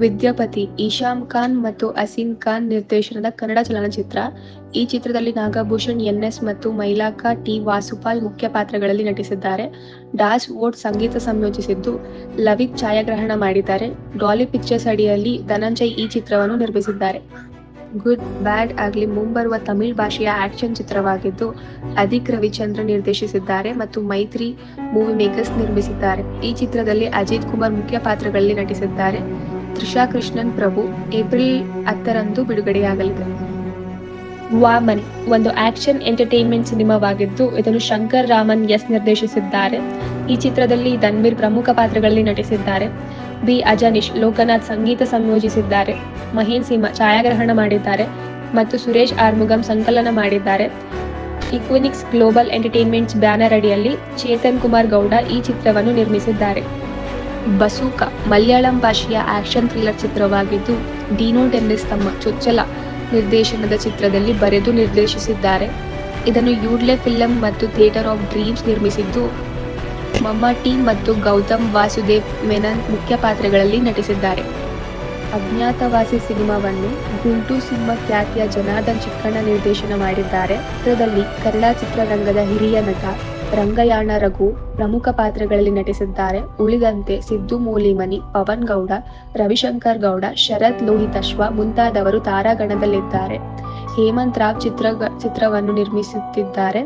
ವಿದ್ಯಾಪತಿ ಇಶಾಮ್ ಖಾನ್ ಮತ್ತು ಅಸೀನ್ ಖಾನ್ ನಿರ್ದೇಶನದ ಕನ್ನಡ ಚಲನಚಿತ್ರ. ಈ ಚಿತ್ರದಲ್ಲಿ ನಾಗಭೂಷಣ್ ಎನ್ಎಸ್ ಮತ್ತು ಮೈಲಾಕಾ ಟಿ. ವಾಸುಪಾಲ್ ಮುಖ್ಯ ಪಾತ್ರಗಳಲ್ಲಿ ನಟಿಸಿದ್ದಾರೆ. ಡಾಸ್ ವೋಟ್ ಸಂಗೀತ ಸಂಯೋಜಿಸಿದ್ದು ಲವಿಕ್ ಛಾಯಾಗ್ರಹಣ ಮಾಡಿದ್ದಾರೆ. ಡಾಲಿ ಪಿಕ್ಚರ್ಸ್ ಅಡಿಯಲ್ಲಿ ಧನಂಜಯ್ ಈ ಚಿತ್ರವನ್ನು ನಿರ್ಮಿಸಿದ್ದಾರೆ. ಗುಡ್, ಬ್ಯಾಡ್ ಆಗಲಿ ಮುಂಬರುವ ತಮಿಳ್ ಭಾಷೆಯ ಆಕ್ಷನ್ ಚಿತ್ರವಾಗಿದ್ದು ಅಧಿಕ್ ರವಿಚಂದ್ರ ನಿರ್ದೇಶಿಸಿದ್ದಾರೆ ಮತ್ತು ಮೈತ್ರಿ ಮೂವಿ ಮೇಕರ್ಸ್ ನಿರ್ಮಿಸಿದ್ದಾರೆ. ಈ ಚಿತ್ರದಲ್ಲಿ ಅಜಿತ್ ಕುಮಾರ್ ಮುಖ್ಯ ಪಾತ್ರಗಳಲ್ಲಿ ನಟಿಸಿದ್ದಾರೆ. ತ್ರಿಷಾ ಕೃಷ್ಣನ್ ಪ್ರಭು ಏಪ್ರಿಲ್ ಹತ್ತರಂದು ಬಿಡುಗಡೆಯಾಗಲಿದೆ. ವಾಮನ್ ಒಂದು ಆಕ್ಷನ್ ಎಂಟರ್ಟೈನ್ಮೆಂಟ್ ಸಿನಿಮಾವಾಗಿದ್ದು, ಇದನ್ನು ಶಂಕರ್ ರಾಮನ್ ಎಸ್ ನಿರ್ದೇಶಿಸಿದ್ದಾರೆ. ಈ ಚಿತ್ರದಲ್ಲಿ ಧನ್ವೀರ್ ಪ್ರಮುಖ ಪಾತ್ರಗಳಲ್ಲಿ ನಟಿಸಿದ್ದಾರೆ. ಬಿ. ಅಜನೀಶ್ ಲೋಕನಾಥ್ ಸಂಗೀತ ಸಂಯೋಜಿಸಿದ್ದಾರೆ. ಮಹೇನ್ ಸಿಂಹ ಛಾಯಾಗ್ರಹಣ ಮಾಡಿದ್ದಾರೆ. ಮತ್ತು ಸುರೇಶ್ ಆರ್ಮುಗಂ ಸಂಕಲನ ಮಾಡಿದ್ದಾರೆ. ಇಕ್ವಿನಿಕ್ಸ್ ಗ್ಲೋಬಲ್ ಎಂಟರ್ಟೈನ್ಮೆಂಟ್ಸ್ ಬ್ಯಾನರ್ ಅಡಿಯಲ್ಲಿ ಚೇತನ್ ಕುಮಾರ್ ಗೌಡ ಈ ಚಿತ್ರವನ್ನು ನಿರ್ಮಿಸಿದ್ದಾರೆ. ಬಸೂಕ, ಮಲಯಾಳಂ ಭಾಷೆಯ ಆಕ್ಷನ್ ಥ್ರಿಲ್ಲರ್ ಚಿತ್ರವಾಗಿದ್ದು, ಡಿನೋ ಡೆನ್ನಿಸ್ ತಮ್ಮ ಚೊಚ್ಚಲ ನಿರ್ದೇಶನದ ಚಿತ್ರದಲ್ಲಿ ಬರೆದು ನಿರ್ದೇಶಿಸಿದ್ದಾರೆ. ಇದನ್ನು ಯೂಡ್ಲೆ ಫಿಲಂ ಮತ್ತು ಥಿಯೇಟರ್ ಆಫ್ ಡ್ರೀಮ್ಸ್ ನಿರ್ಮಿಸಿದ್ದು, ಮಮ್ಮಟಿ ಮತ್ತು ಗೌತಮ್ ವಾಸುದೇವ್ ಮೆನನ್ ಮುಖ್ಯ ಪಾತ್ರಗಳಲ್ಲಿ ನಟಿಸಿದ್ದಾರೆ. ಅಜ್ಞಾತವಾಸಿ ಸಿನಿಮಾವನ್ನು ಗುಂಟು ಸಿಂಹ ಖ್ಯಾತಿಯ ಜನಾರ್ದನ್ ಚಿಕ್ಕಣ್ಣ ನಿರ್ದೇಶನ ಮಾಡಿದ್ದಾರೆ. ಚಿತ್ರದಲ್ಲಿ ಕನ್ನಡ ಚಿತ್ರರಂಗದ ಹಿರಿಯ ನಟ ರಂಗಯಾಣ ರಘು ಪ್ರಮುಖ ಪಾತ್ರಗಳಲ್ಲಿ ನಟಿಸಿದ್ದಾರೆ. ಉಳಿದಂತೆ ಸಿದ್ದು ಮೂಲಿಮನಿ, ಪವನ್ ಗೌಡ, ರವಿಶಂಕರ್ ಗೌಡ, ಶರತ್ ಲೋಹಿತಶ್ವ ಮುಂತಾದವರು ತಾರಾಗಣದಲ್ಲಿದ್ದಾರೆ. ಹೇಮಂತ್ ರಾವ್ ಚಿತ್ರ ಚಿತ್ರವನ್ನು ನಿರ್ಮಿಸುತ್ತಿದ್ದಾರೆ.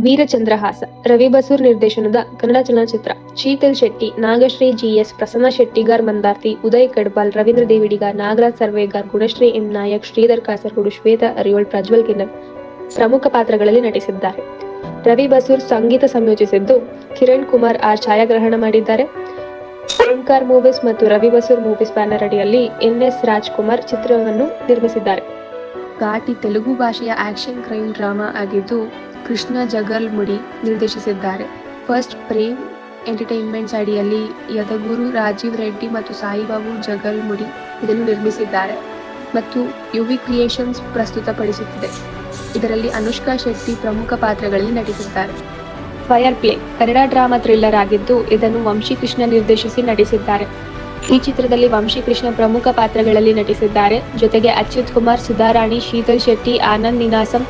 ವೀರಚಂದ್ರಹಾಸ ರವಿ ಬಸೂರ್ ನಿರ್ದೇಶನದ ಕನ್ನಡ ಚಲನಚಿತ್ರ Sheetal Shetty, Nagashree G S, Prasanna Shettigar Mandarthi, Uday Kadbal, Ravindra Devidigar Nagaraj Sarvegar, Gunashree M Nayak, Sridhar Kasaragod Shwetha Ariyol Prajwal Kinnar ಪ್ರಮುಖ ಪಾತ್ರಗಳಲ್ಲಿ ನಟಿಸಿದ್ದಾರೆ. ರವಿ ಬಸೂರ್ ಸಂಗೀತ ಸಂಯೋಜಿಸಿದ್ದು ಕಿರಣ್ ಕುಮಾರ್ ಆರ್ ಛಾಯಾಗ್ರಹಣ ಮಾಡಿದ್ದಾರೆ. ಓಂಕಾರ್ ಮೂವೀಸ್ ಮತ್ತು ರವಿ ಬಸೂರ್ ಮೂವೀಸ್ ಬ್ಯಾನರ್ ಅಡಿಯಲ್ಲಿ ಎನ್ ಎಸ್ ರಾಜ್ಕುಮಾರ್ ಚಿತ್ರವನ್ನು ನಿರ್ಮಿಸಿದ್ದಾರೆ. ಘಾಟಿ ತೆಲುಗು ಭಾಷೆಯ ಆಕ್ಷನ್ ಕ್ರೈಮ್ ಡ್ರಾಮಾ ಆಗಿದ್ದು ಕೃಷ್ಣ ಜಗಲ್ ಮುಡಿ ನಿರ್ದೇಶಿಸಿದ್ದಾರೆ. ಫಸ್ಟ್ ಪ್ರೇಮ್ ಎಂಟರ್ಟೈನ್ಮೆಂಟ್ಸ್ ಅಡಿಯಲ್ಲಿ ಯದಗುರು ರಾಜೀವ್ ರೆಡ್ಡಿ ಮತ್ತು ಸಾಯಿಬಾಬು ಜಗಲ್ ಮುಡಿ ಇದನ್ನು ನಿರ್ಮಿಸಿದ್ದಾರೆ ಮತ್ತು ಯುವಿ ಕ್ರಿಯೇಷನ್ಸ್ ಪ್ರಸ್ತುತಪಡಿಸುತ್ತಿದೆ. ಇದರಲ್ಲಿ ಅನುಷ್ಕಾ ಶೆಟ್ಟಿ ಪ್ರಮುಖ ಪಾತ್ರಗಳಲ್ಲಿ ನಟಿಸಿದ್ದಾರೆ fire play, Kannada drama thriller ಆಗಿದ್ದು ಇದನ್ನು ವಂಶಿ ಕೃಷ್ಣ ನಿರ್ದೇಶಿಸಿ ನಟಿಸಿದ್ದಾರೆ. ಈ ಚಿತ್ರದಲ್ಲಿ ವಂಶಿ ಕೃಷ್ಣ ಪ್ರಮುಖ ಪಾತ್ರಗಳಲ್ಲಿ ನಟಿಸಿದ್ದಾರೆ. ಜೊತೆಗೆ ಅಚ್ಯುತ್ ಕುಮಾರ್, ಸುಧಾರಾಣಿ, ಶೀತಲ್ ಶೆಟ್ಟಿ, ಆನಂದ್ ನಿನಾಸಂ,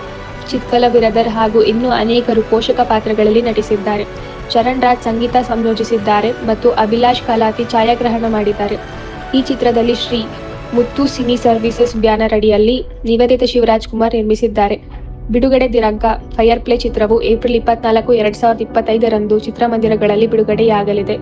ಚಿತ್ಕಲ ಬಿರದರ್ ಹಾಗೂ ಇನ್ನೂ ಅನೇಕರು ಪೋಷಕ ಪಾತ್ರಗಳಲ್ಲಿ ನಟಿಸಿದ್ದಾರೆ. ಚರಣ್ ರಾಜ್ ಸಂಗೀತ ಸಂಯೋಜಿಸಿದ್ದಾರೆ ಮತ್ತು ಅಭಿಲಾಷ್ ಕಲಾತಿ ಛಾಯಾಗ್ರಹಣ ಮಾಡಿದ್ದಾರೆ. ಈ ಚಿತ್ರದಲ್ಲಿ Shri Muthu cine services banner ಅಡಿಯಲ್ಲಿ ನಿವೇದಿತ ಶಿವರಾಜ್ ಕುಮಾರ್ ನಿರ್ಮಿಸಿದ್ದಾರೆ. ಬಿಡುಗಡೆ ದಿನಾಂಕ ಫೈರ್ ಪ್ಲೇ ಚಿತ್ರವು ಏಪ್ರಿಲ್ ಇಪ್ಪತ್ನಾಲ್ಕು, ಎರಡ್ ಸಾವಿರದ ಇಪ್ಪತ್ತೈದರಂದು ಚಿತ್ರಮಂದಿರಗಳಲ್ಲಿ ಬಿಡುಗಡೆಯಾಗಲಿದೆ.